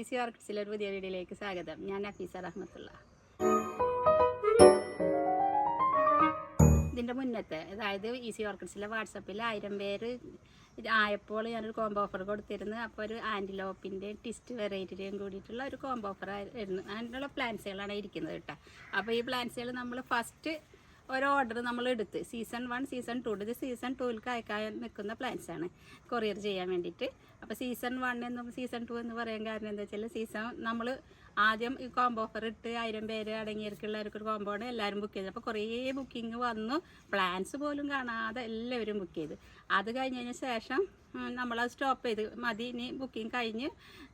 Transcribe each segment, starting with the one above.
Easy ഓർക്കിഡ്സിലെ ഒരു പുതിയ വീഡിയോയിലേക്ക് സ്വാഗതം. ഞാൻ നഫീസ റഹ്മത്തുള്ള. ഇതിന്റെ മുന്നത്തെ അതായത് ഈസി ഓർക്കിഡ്സിലെ വാട്സപ്പിൽ ആയിരം പേര് ആയപ്പോൾ ഞാനൊരു കോംബോ ഓഫർ കൊടുത്തിരുന്നു. അപ്പോൾ ഒരു ആന്റിലോപ്പിന്റെ ടിസ്റ്റ് വെറൈറ്റിയും കൂടിയിട്ടുള്ള ഒരു കോംബോ ഓഫർ ആയിരുന്നു. അതിനുള്ള പ്ലാൻസുകളാണ് ഇരിക്കുന്നത് കേട്ടോ. അപ്പോൾ ഈ പ്ലാൻസുകൾ നമ്മൾ ഫസ്റ്റ് ഒരു ഓർഡർ നമ്മൾ എടുത്ത്. സീസൺ വൺ സീസൺ ടു ഇത് സീസൺ ടൂവിലേക്ക് അയക്കാൻ നിൽക്കുന്ന പ്ലാൻസ് ആണ് കൊറിയർ ചെയ്യാൻ വേണ്ടിയിട്ട്. അപ്പോൾ സീസൺ വൺ എന്ന് സീസൺ ടു എന്ന് പറയാൻ കാരണം എന്താ വെച്ചാൽ സീസൺ നമ്മൾ ആദ്യം ഈ കോംബോ ഓഫർ ഇട്ട് ആയിരം പേര് അടങ്ങിയവർക്കുള്ളവർക്ക് ഒരു കോംബോ ആണ് എല്ലാവരും ബുക്ക് ചെയ്തത്. അപ്പോൾ കുറേ ബുക്കിംഗ് വന്നു. പ്ലാൻസ് പോലും കാണാതെ എല്ലാവരും ബുക്ക് ചെയ്ത്. അത് കഴിഞ്ഞതിന് ശേഷം നമ്മളത് സ്റ്റോപ്പ് ചെയ്ത്. മതി ഇനി ബുക്കിംഗ് കഴിഞ്ഞ്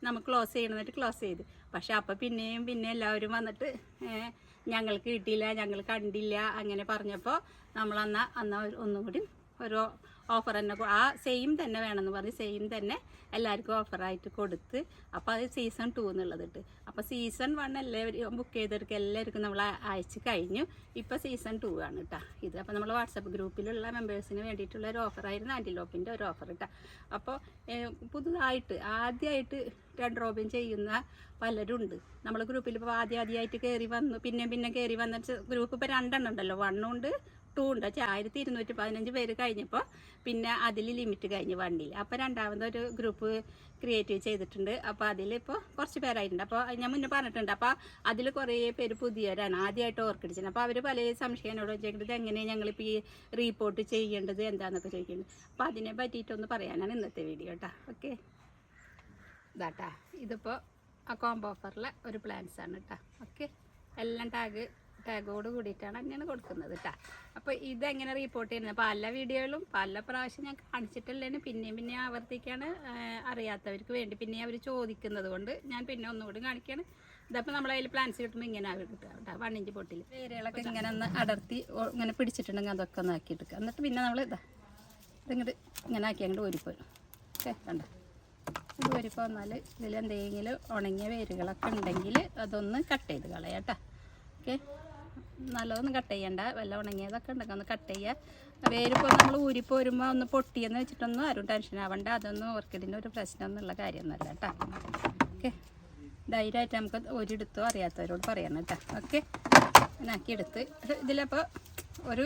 നമ്മൾ ക്ലോസ് ചെയ്യണമെന്നിട്ട് ക്ലോസ് ചെയ്ത്. പക്ഷെ അപ്പോൾ പിന്നെയും പിന്നെ എല്ലാവരും വന്നിട്ട് ഞങ്ങൾക്ക് കിട്ടിയില്ല ഞങ്ങൾ കണ്ടില്ല അങ്ങനെ പറഞ്ഞപ്പോൾ നമ്മൾ അന്ന് അന്ന് ഒന്നും കൂടി ഒരു ഓഫർ തന്നെ ആ സെയിം തന്നെ വേണമെന്ന് പറഞ്ഞ് സെയിം തന്നെ എല്ലാവർക്കും ഓഫറായിട്ട് കൊടുത്ത്. അപ്പോൾ അത് സീസൺ ടു എന്നുള്ളതിട്ട് അപ്പോൾ സീസൺ വൺ എല്ലാവരും ബുക്ക് ചെയ്തെടുക്കുക എല്ലാവർക്കും നമ്മൾ അയച്ച് കഴിഞ്ഞു. ഇപ്പോൾ സീസൺ ടു ആണ് കേട്ടോ ഇത് അപ്പോൾ നമ്മൾ വാട്സപ്പ് ഗ്രൂപ്പിലുള്ള മെമ്പേഴ്സിന് വേണ്ടിയിട്ടുള്ള ഒരു ഓഫറായിരുന്നു ആന്റിലോപ്പിന്റെ ഒരു ഓഫർ കേട്ടോ അപ്പോൾ പുതുതായിട്ട് ആദ്യമായിട്ട് രണ്ട് റോബിൻ ചെയ്യുന്ന പലരും ഉണ്ട്. നമ്മൾ ഗ്രൂപ്പിൽ ഇപ്പോൾ ആദ്യം ആദ്യമായിട്ട് കയറി വന്നു. പിന്നെ പിന്നെ കയറി വന്നിട്ട് ഗ്രൂപ്പ് ഇപ്പോൾ രണ്ടെണ്ണം ഉണ്ടല്ലോ. വണ്ണും ഉണ്ട് ടൂ ഉണ്ട് ആയിരത്തി ഇരുന്നൂറ്റി പതിനഞ്ച് പേര് കഴിഞ്ഞപ്പോൾ പിന്നെ അതിൽ ലിമിറ്റ് കഴിഞ്ഞ് വണ്ടിയിൽ അപ്പോൾ രണ്ടാമതൊരു ഗ്രൂപ്പ് ക്രിയേറ്റ് ചെയ്തിട്ടുണ്ട്. അപ്പോൾ അതിലിപ്പോൾ കുറച്ച് പേരായിട്ടുണ്ട്. അപ്പോൾ ഞാൻ മുന്നേ പറഞ്ഞിട്ടുണ്ട്. അപ്പോൾ അതിൽ കുറേ പേര് പുതിയവരാണ് ആദ്യമായിട്ട് ഓർക്കിടിച്ചത്. അപ്പോൾ അവർ പല സംശയങ്ങളോട് ചോദിക്കുന്നത് എങ്ങനെയാണ് ഞങ്ങളിപ്പോൾ ഈ റീപ്പോർട്ട് ചെയ്യേണ്ടത്? എന്താണെന്നൊക്കെ ചോദിക്കുന്നത് അപ്പോൾ അതിനെ പറ്റിയിട്ടൊന്ന് പറയാനാണ് ഇന്നത്തെ വീഡിയോ കേട്ടോ ഓക്കെ ഇതാട്ടാ. ഇതിപ്പോൾ ആ കോംബോ ഓഫറിലെ ഒരു പ്ലാൻസ് ആണ് കേട്ടോ ഓക്കെ എല്ലാം ടാഗ് ടാഗോട് കൂടിയിട്ടാണ് അങ്ങനെ കൊടുക്കുന്നത് കേട്ടോ അപ്പോൾ ഇതെങ്ങനെ റിപ്പോർട്ട് ചെയ്യുന്നത്? പല വീഡിയോകളും പല പ്രാവശ്യം ഞാൻ കാണിച്ചിട്ടില്ലേന് പിന്നെയും പിന്നെ ആവർത്തിക്കാണ് അറിയാത്തവർക്ക് വേണ്ടി പിന്നെ അവർ ചോദിക്കുന്നത് കൊണ്ട് ഞാൻ പിന്നെ ഒന്നുകൂടി കാണിക്കുകയാണ് ഇതപ്പോൾ നമ്മളെ അതിൽ പ്ലാൻസ് കിട്ടുമ്പോൾ ഇങ്ങനെ ആവും കിട്ടുക കേട്ടോ വൺ ഇഞ്ച് പൊട്ടിൽ വേരുകളൊക്കെ ഇങ്ങനെ ഒന്ന് അടർത്തി ഇങ്ങനെ പിടിച്ചിട്ടുണ്ടെങ്കിൽ അതൊക്കെ ഒന്ന് ആക്കിയിട്ടെടുക്കുക എന്നിട്ട് പിന്നെ നമ്മൾ ഇതാ ഇതിങ്ങോട്ട് ഇങ്ങനെ ആക്കി അങ്ങോട്ട് ഓരിപ്പോ ഓക്കെ കണ്ടോ? ഇത് ഊരിപ്പോൾ വന്നാൽ ഇതിൽ എന്തെങ്കിലും ഉണങ്ങിയ വേരുകളൊക്കെ ഉണ്ടെങ്കിൽ അതൊന്ന് കട്ട് ചെയ്ത് കളയാം കേട്ടോ ഓക്കെ? നല്ലതൊന്നും കട്ട് ചെയ്യണ്ട. വല്ല ഉണങ്ങിയതൊക്കെ ഉണ്ടെങ്കിൽ ഒന്ന് കട്ട് ചെയ്യുക വേരിപ്പോൾ നമ്മൾ ഊരിപ്പോൾ വരുമ്പോൾ ഒന്ന് പൊട്ടിയെന്ന് വെച്ചിട്ടൊന്നും ആരും ടെൻഷൻ ആവണ്ട. അതൊന്നും ഓർക്കിഡിന്റെ ഒരു പ്രശ്നം എന്നുള്ള കാര്യമൊന്നുമല്ല കേട്ടോ. ഓക്കെ ധൈര്യമായിട്ട് നമുക്ക് ഒരിടത്തോ അറിയാത്തവരോട് പറയണം കേട്ടോ. ഓക്കെ ഞാൻ എടുത്ത് ഇതിലപ്പോൾ ഒരു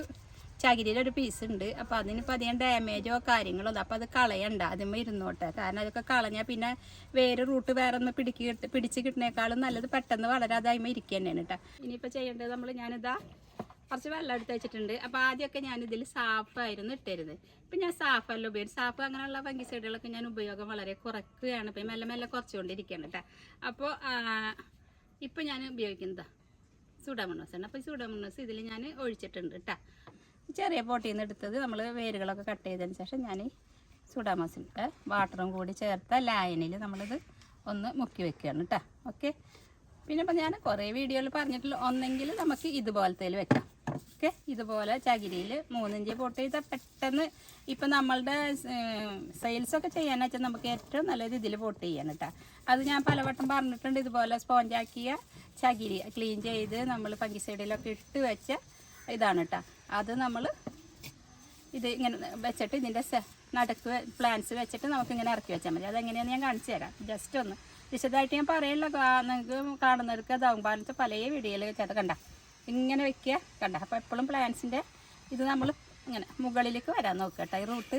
ചകിരിയുടെ ഒരു പീസ് ഉണ്ട്. അപ്പോൾ അതിനിപ്പോൾ അധികം ഡാമേജോ കാര്യങ്ങളോ ഒന്നും അപ്പോൾ അത് കളയണ്ട. അതിന്മേൽ ഇരുന്നോട്ടെ. കാരണം അതൊക്കെ കളഞ്ഞാൽ പിന്നെ വേറെ റൂട്ട് വേറെ ഒന്ന് പിടിക്ക് പിടിച്ചു കിട്ടുന്നേക്കാളും നല്ലത് പെട്ടെന്ന് വളരാതെ അതിന്മേൽ ഇരിക്കുക കേട്ടോ ഇനിയിപ്പോൾ ചെയ്യേണ്ടത് നമ്മൾ ഞാനിതാ കുറച്ച് വെള്ളം എടുത്ത് വെച്ചിട്ടുണ്ട്. അപ്പോൾ ആദ്യമൊക്കെ ഞാൻ ഇതിൽ സാഫായിരുന്നു ഇട്ടിരുന്നത് ഇപ്പം ഞാൻ സാഫല്ല ഉപയോഗിച്ച് സാഫ് അങ്ങനെയുള്ള ഫംഗിസൈഡുകളൊക്കെ ഞാൻ ഉപയോഗം വളരെ കുറയ്ക്കുകയാണ് ഇപ്പം മെല്ലെ മെല്ലെ കുറച്ചുകൊണ്ടിരിക്കുകയാണ് കേട്ടോ അപ്പോൾ ഇപ്പം ഞാൻ ഉപയോഗിക്കുന്നതാ സൂഡാമണ്ണോസ് ആണ്. അപ്പോൾ ഈ സൂഡാമണ്ണോസ് ഇതിൽ ഞാൻ ഒഴിച്ചിട്ടുണ്ട് കേട്ടോ ചെറിയ പോട്ടിൽ നിന്ന് എടുത്തത് നമ്മൾ വേരുകളൊക്കെ കട്ട് ചെയ്തതിന് ശേഷം ഞാൻ സൂഡാമോസിന്റെ വാട്ടറും കൂടി ചേർത്ത ലായനിൽ നമ്മളിത് ഒന്ന് മുക്കി വെക്കുകയാണ് കേട്ടോ ഓക്കെ പിന്നെ ഇപ്പം ഞാൻ കുറേ വീഡിയോയിൽ പറഞ്ഞിട്ടുള്ള ഒന്നെങ്കിൽ നമുക്ക് ഇതുപോലത്തേൽ വെക്കാം. ഓക്കെ ഇതുപോലെ ചകിരിയിൽ മൂന്നിഞ്ച് പൊട്ട് ചെയ്താൽ പെട്ടെന്ന് ഇപ്പം നമ്മളുടെ സെയിൽസൊക്കെ ചെയ്യാൻ വെച്ചാൽ നമുക്ക് ഏറ്റവും നല്ലത് ഇതിൽ പൊട്ട് ചെയ്യാൻ കേട്ടോ അത് ഞാൻ പലവട്ടം പറഞ്ഞിട്ടുണ്ട്. ഇതുപോലെ സ്പോഞ്ചാക്കിയ ചകിരി ക്ലീൻ ചെയ്ത് നമ്മൾ പങ്കിസൈഡിലൊക്കെ ഇട്ട് വെച്ച ഇതാണ് കേട്ടോ അത് നമ്മൾ ഇത് ഇങ്ങനെ വെച്ചിട്ട് ഇതിന്റെ നടുക്ക് പ്ലാന്റ്സ് വെച്ചിട്ട് നമുക്ക് ഇങ്ങനെ ഇറക്കി വെച്ചാൽ മതി. അതെങ്ങനെയാണെന്ന് ഞാൻ കാണിച്ചു തരാം. ജസ്റ്റ് ഒന്ന്. വിശദമായിട്ട് ഞാൻ പറയില്ല നിങ്ങൾക്ക് കാണുന്നവർക്ക് അതാവും പാലത്ത് പല വീഡിയോയിൽ വെച്ചത് കണ്ട. ഇങ്ങനെ വെക്കുക കണ്ട. അപ്പോൾ എപ്പോഴും പ്ലാന്റ്സിന്റെ ഇത് നമ്മൾ ഇങ്ങനെ മുകളിലേക്ക് വരാൻ നോക്കുക കേട്ടോ. ഈ റൂട്ട്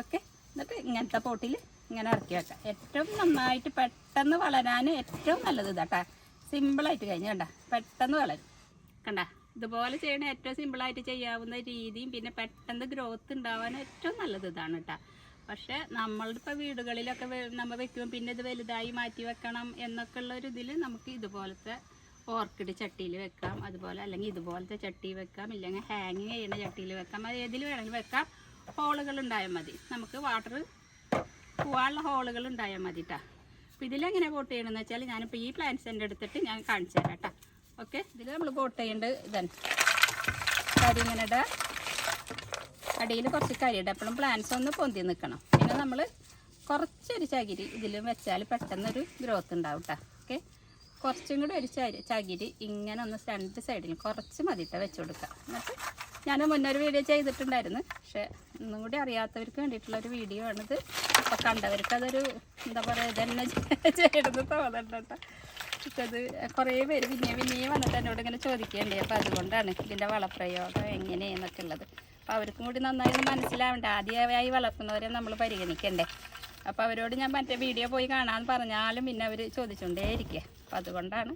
ഓക്കെ എന്നിട്ട് ഇങ്ങനത്തെ പോട്ടിൽ ഇങ്ങനെ ഇറക്കി വെക്കാം ഏറ്റവും നന്നായിട്ട് പെട്ടെന്ന് വളരാൻ ഏറ്റവും നല്ലത് ഇതാട്ടാ സിമ്പിളായിട്ട് കഴിഞ്ഞ് കണ്ട. പെട്ടെന്ന് വളരും. കണ്ട? ഇതുപോലെ ചെയ്യണ ഏറ്റവും സിമ്പിളായിട്ട് ചെയ്യാവുന്ന രീതിയും പിന്നെ പെട്ടെന്ന് ഗ്രോത്ത് ഉണ്ടാവാൻ ഏറ്റവും നല്ലത് ഇതാണ് കേട്ടോ പക്ഷേ നമ്മളിപ്പോൾ വീടുകളിലൊക്കെ വെ- നമ്മൾ വെക്കുമ്പോൾ പിന്നെ ഇത് വലുതായി മാറ്റി വെക്കണം എന്നൊക്കെ ഉള്ള ഒരു ഇതിൽ നമുക്ക് ഇതുപോലത്തെ ഓർക്കിഡ് ചട്ടിയിൽ വെക്കാം. അതുപോലെ അല്ലെങ്കിൽ ഇതുപോലത്തെ ചട്ടി വെക്കാം. ഇല്ലെങ്കിൽ ഹാങ്ങിങ് ചെയ്യുന്ന ചട്ടിയിൽ വെക്കാം. അത് ഏതിൽ വേണമെങ്കിലും വെക്കാം. ഹോളുകൾ ഉണ്ടായാൽ മതി. നമുക്ക് വാട്ടർ പോവാനുള്ള ഹോളുകൾ ഉണ്ടായാൽ മതി കേട്ടോ അപ്പോൾ ഇതിലെങ്ങനെ പോട്ട് ചെയ്യണമെന്ന് വെച്ചാൽ ഞാനിപ്പോൾ ഈ പ്ലാന്റ്സ് എന്റെ എടുത്തിട്ട് ഞാൻ കാണിച്ചു തരാം കേട്ടോ ഓക്കെ. ഇതിൽ നമ്മൾ കോട്ടയുണ്ട് ഇതാണ്. കരി ഇങ്ങനെ ഇടുക അടിയിൽ കുറച്ച് കരി ഇടുക എപ്പോഴും പ്ലാന്റ്സ് ഒന്ന് പൊന്തി നിൽക്കണം പിന്നെ നമ്മൾ കുറച്ചൊരു ചകിരി ഇതിൽ വെച്ചാൽ പെട്ടെന്നൊരു ഗ്രോത്ത് ഉണ്ടാവും കേട്ടോ ഓക്കെ. കുറച്ചും കൂടി ഒരു ചകിരി ഇങ്ങനെ ഒന്ന് രണ്ട് സൈഡിൽ കുറച്ച് മതിയിട്ട് വെച്ച് കൊടുക്കുക എന്നിട്ട് ഞാൻ മുന്നൊരു വീഡിയോ ചെയ്തിട്ടുണ്ടായിരുന്നു. പക്ഷേ ഒന്നും കൂടി അറിയാത്തവർക്ക് വേണ്ടിയിട്ടുള്ള ഒരു വീഡിയോ ആണിത്. അപ്പോൾ കണ്ടവർക്ക് അതൊരു എന്താ പറയുക ഇതന്നെ ചെയ്യണമെന്ന് തോന്നണ്ട അത് കുറേ പേര് പിന്നെ പിന്നെയും വന്നിട്ട് എന്നോട് ഇങ്ങനെ ചോദിക്കേണ്ടേ അപ്പോൾ അതുകൊണ്ടാണ് ഇതിന്റെ വളപ്രയോഗം എങ്ങനെയെന്നൊക്കെ ഉള്ളത് അപ്പോൾ അവർക്കും കൂടി നന്നായി മനസ്സിലാവണ്ടേ. ആദ്യമായി വളർത്തുന്നവരെ നമ്മൾ പരിഗണിക്കണ്ടേ. അപ്പോൾ അവരോട് ഞാൻ മറ്റേ വീഡിയോ പോയി കാണാമെന്ന് പറഞ്ഞാലും പിന്നെ അവർ ചോദിച്ചുകൊണ്ടേ ഇരിക്കുക അപ്പോൾ അതുകൊണ്ടാണ്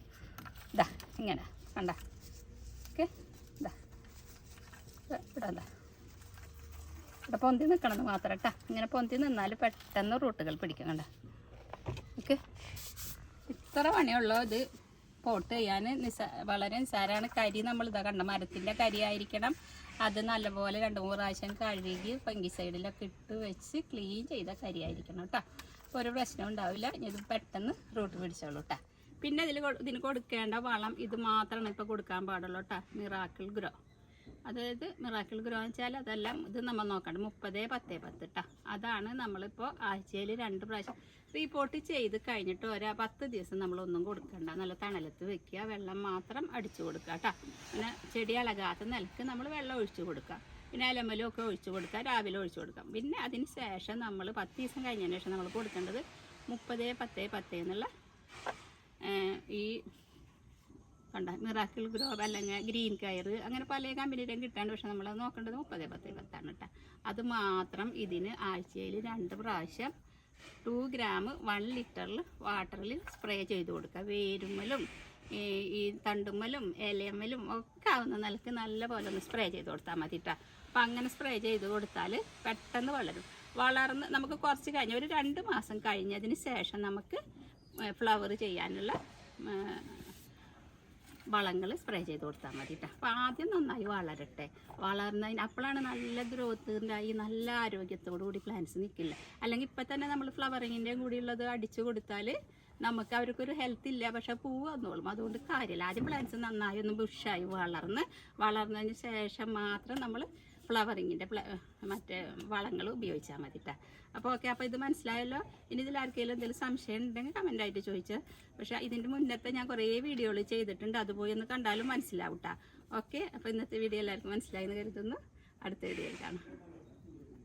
ഇതാ ഇങ്ങനെ കണ്ട. ഓക്കെ? ഇതാ ഇതാ ഇവിടെ പൊന്തി നിൽക്കണമെന്ന് മാത്രം കേട്ടോ. ഇങ്ങനെ പൊന്തി നിന്നാൽ പെട്ടെന്ന് റൂട്ടുകൾ പിടിക്കും കണ്ട. ഇത്ര പണിയുള്ളൂ. ഇത് പോട്ട് ചെയ്യാൻ നിസ്സാ വളരെ നിസ്സാരമാണ്. കരി നമ്മൾ ഇതാ കണ്ട മരത്തിന്റെ കരി ആയിരിക്കണം അത് നല്ലപോലെ രണ്ട് മൂന്ന് പ്രാവശ്യം കഴുകി പങ്കി സൈഡിലൊക്കെ ഇട്ട് വെച്ച് ക്ലീൻ ചെയ്ത കരി ആയിരിക്കണം കേട്ടോ ഒരു പ്രശ്നം ഉണ്ടാവില്ല. ഇത് പെട്ടെന്ന് റൂട്ട് പിടിച്ചോളൂ കേട്ടോ പിന്നെ ഇതിൽ ഇതിന് കൊടുക്കേണ്ട വളം ഇത് മാത്രമാണ് ഇപ്പോൾ കൊടുക്കാൻ പാടുള്ളൂ കേട്ടോ മിറാക്കിൾ ഗ്രോ. അതായത് മിറാക്കിൾ ഗ്രോ എന്ന് വെച്ചാൽ അതെല്ലാം ഇത് നമ്മൾ നോക്കണം. മുപ്പത് പത്ത് പത്ത് കേട്ടോ അതാണ് നമ്മളിപ്പോൾ ആഴ്ചയിൽ രണ്ട് പ്രാവശ്യം. റീപോർട്ട് ചെയ്ത് കഴിഞ്ഞിട്ട് ഒരു പത്ത് ദിവസം നമ്മളൊന്നും കൊടുക്കണ്ട. നല്ല തണലത്ത് വെക്കുക. വെള്ളം മാത്രം അടിച്ചു കൊടുക്കുക കേട്ടോ പിന്നെ ചെടി ഇളകാത്ത നിലയ്ക്ക് നമ്മൾ വെള്ളം ഒഴിച്ചു കൊടുക്കുക. പിന്നെ അലമ്പലും ഒക്കെ ഒഴിച്ചു കൊടുക്കുക. രാവിലെ ഒഴിച്ചു കൊടുക്കാം. പിന്നെ അതിന് ശേഷം നമ്മൾ പത്ത് ദിവസം കഴിഞ്ഞതിന് ശേഷം നമ്മൾ കൊടുക്കേണ്ടത് മുപ്പത് പത്ത് പത്ത് എന്നുള്ള ഈ കണ്ട? മിറാക്കിൾ ഗ്രോ അല്ലെങ്കിൽ ഗ്രീൻ കയർ അങ്ങനെ പല കമ്പനിയുടെയും കിട്ടാണ്ട് പക്ഷെ നമ്മൾ നോക്കേണ്ടത് മുപ്പത് പത്ത് പത്താണ് കേട്ടോ. അത് മാത്രം ഇതിന് ആഴ്ചയിൽ രണ്ട് പ്രാവശ്യം ടു ഗ്രാം വൺ ലിറ്ററിൽ വാട്ടറിൽ സ്പ്രേ ചെയ്ത് കൊടുക്കുക. വേരുമ്മലും ഈ തണ്ടുമ്മലും ഇലയമ്മലും ഒക്കെ ആവുന്ന നിലയ്ക്ക് നല്ല പോലെ ഒന്ന് സ്പ്രേ ചെയ്ത് കൊടുത്താൽ മതി കേട്ടോ. അപ്പം അങ്ങനെ സ്പ്രേ ചെയ്ത് കൊടുത്താൽ പെട്ടെന്ന് വളരും. വളർന്ന് നമുക്ക് കുറച്ച് കഴിഞ്ഞ് ഒരു രണ്ട് മാസം കഴിഞ്ഞതിന് ശേഷം നമുക്ക് ഫ്ലവർ ചെയ്യാനുള്ള വളങ്ങൾ സ്പ്രേ ചെയ്ത് കൊടുത്താൽ മതി കേട്ടോ അപ്പോൾ ആദ്യം നന്നായി വളരട്ടെ. വളർന്നതിന് അപ്പോഴാണ് നല്ല ഗ്രോത്ത് ഉണ്ടായി നല്ല ആരോഗ്യത്തോടു കൂടി പ്ലാന്റ്സ് നിൽക്കില്ല അല്ലെങ്കിൽ ഇപ്പം തന്നെ നമ്മൾ ഫ്ലവറിങ്ങിന്റെയും കൂടിയുള്ളത് അടിച്ചു കൊടുത്താൽ നമുക്ക് അവർക്കൊരു ഹെൽത്ത് ഇല്ല. പക്ഷെ പൂവ് വന്നോളും. അതുകൊണ്ട് കാര്യമില്ല ആദ്യം പ്ലാന്റ്സ് നന്നായി ഒന്ന് ബുഷായി വളർന്ന്. വളർന്നതിന് ശേഷം മാത്രം നമ്മൾ ഫ്ലവറിങ്ങിന്റെ മറ്റേ വളങ്ങൾ ഉപയോഗിച്ചാൽ മതി കേട്ടോ അപ്പോൾ ഓക്കെ അപ്പോൾ ഇത് മനസ്സിലായല്ലോ? ഇനി ഇതിൽ ആർക്കെങ്കിലും എന്തെങ്കിലും സംശയം ഉണ്ടെങ്കിൽ കമന്റായിട്ട് ചോദിച്ചാൽ പക്ഷേ ഇതിന്റെ മുന്നത്തെ ഞാൻ കുറേ വീഡിയോകൾ ചെയ്തിട്ടുണ്ട്. അത് പോയി ഒന്ന് കണ്ടാലും മനസ്സിലാവും കേട്ടോ ഓക്കെ അപ്പോൾ ഇന്നത്തെ വീഡിയോ എല്ലാവർക്കും മനസ്സിലായി എന്ന് കരുതുന്നു. അടുത്ത വീഡിയോയിൽ കാണാം.